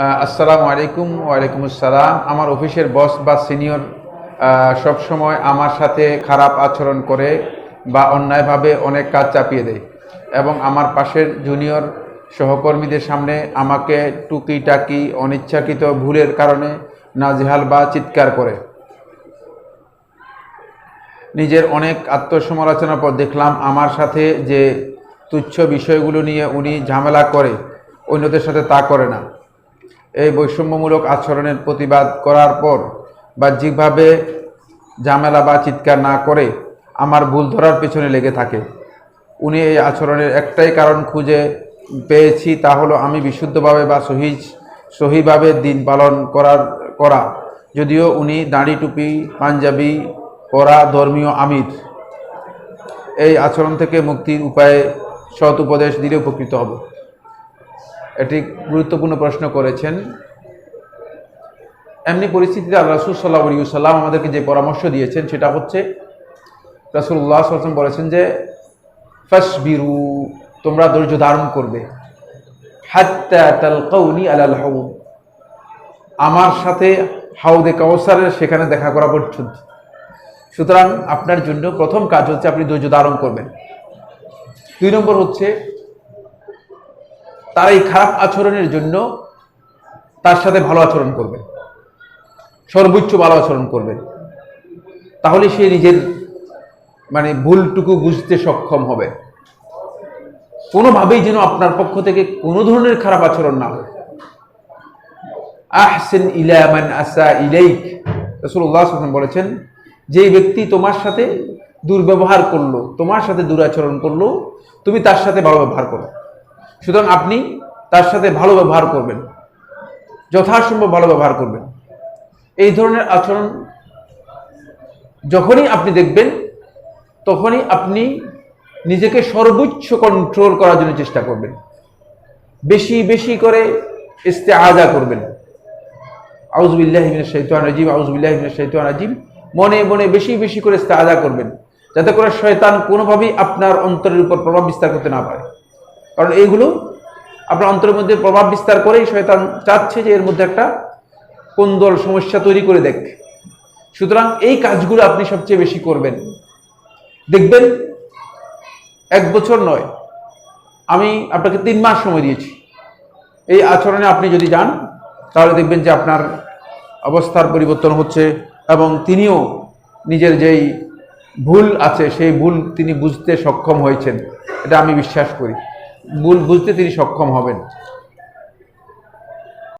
আসসালামু আলাইকুম, ওয়ালাইকুম আসসালাম। আমার অফিসের বস বা সিনিয়র সব সময় আমার সাথে খারাপ আচরণ করে বা অন্যায়ভাবে অনেক কাজ চাপিয়ে দেয় এবং আমার পাশের জুনিয়র সহকর্মীদের সামনে আমাকে টুকি টাকি অনিচ্ছাকৃত ভুলের কারণে নাজেহাল বা চিৎকার করে। নিজের অনেক আত্মসমালোচনার পর দেখলাম আমার সাথে যে তুচ্ছ বিষয়গুলো নিয়ে উনি ঝামেলা করে, অন্যদের সাথে তা করে না। এই বৈষম্যমূলক আচরণের প্রতিবাদ করার পর বাহ্যিকভাবে ঝামেলা বা চিৎকার না করে আমার ভুল ধরার পেছনে লেগে থাকে। উনি এই আচরণের একটাই কারণ খুঁজে পেয়েছি তা হলো আমি বিশুদ্ধভাবে বা সহি সহিভাবে দিন পালন করার করা। যদিও উনি দাড়ি টুপি, পাঞ্জাবি পরা ধর্মীয় আমির। এই আচরণ থেকে মুক্তির উপায়ে সৎ উপদেশ দিলে উপকৃত হব। এটি গুরুত্বপূর্ণ প্রশ্ন করেছেন। এমনি পরিস্থিতিতে আল্লাহ রসুল সাল্লাহ সাল্লাম আমাদেরকে যে পরামর্শ দিয়েছেন, সেটা হচ্ছে রসুল্লাহ সাল্লাম বলেছেন যে, ফাসবিরু, তোমরা ধৈর্য ধারণ করবে। হাত্তা তালকাউনি আলাল হাউদ। আমার সাথে হাউদে কাউসারের সেখানে দেখা করা পর্যন্ত। সুতরাং আপনার জন্য প্রথম কাজ হচ্ছে আপনি ধৈর্য ধারণ করবেন। দুই নম্বর হচ্ছে তার এই খারাপ আচরণের জন্য তার সাথে ভালো আচরণ করবেন সর্বোচ্চ ভালো আচরণ করবেন তাহলে সে নিজের মানে ভুলটুকু বুঝতে সক্ষম হবে। কোনোভাবেই যেন আপনার পক্ষ থেকে কোনো ধরনের খারাপ আচরণ না হয়। আহসেন ইলামান আসা ইলাইক। রসুল্লাহ বলেছেন যে ব্যক্তি তোমার সাথে দুর্ব্যবহার করল, তোমার সাথে দুরাচরণ করল, তুমি তার সাথে ভালো ব্যবহার করো। সুতরাং আপনি তার সাথে ভালো ব্যবহার করবেন, যথাসম্ভব ভালো ব্যবহার করবেন। এই ধরনের আচরণ যখনই আপনি দেখবেন, তখনই আপনি নিজেকে সর্বোচ্চ কন্ট্রোল করার জন্য চেষ্টা করবেন। বেশি বেশি করে ইস্তে আজা করবেন আউজবিল্লাহিমিনের শৈতান রাজিম আউজবিল্লাহিমিনের শৈতান রাজিম। মনে মনে বেশি বেশি করে ইস্তে আজা করবেন, যাতে করে শয়তান কোনোভাবেই আপনার অন্তরের উপর প্রভাব বিস্তার করতে না পারে। কারণ এইগুলো আপনার অন্তরের মধ্যে প্রভাব বিস্তার করেই শয়তান চাচ্ছে যে এর মধ্যে একটা কোন্দল সমস্যা তৈরি করে দেখ। সুতরাং এই কাজগুলো আপনি সবচেয়ে বেশি করবেন। দেখবেন, এক বছর নয়, আমি আপনাকে তিন মাস সময় দিয়েছি। এই আচরণে আপনি যদি যান, তাহলে দেখবেন যে আপনার অবস্থার পরিবর্তন হচ্ছে এবং তিনিও নিজের যেই ভুল আছে, সেই ভুল তিনি বুঝতে সক্ষম হয়েছেন। এটা আমি বিশ্বাস করি। ভুল বুঝতে তিনি সক্ষম হবেন।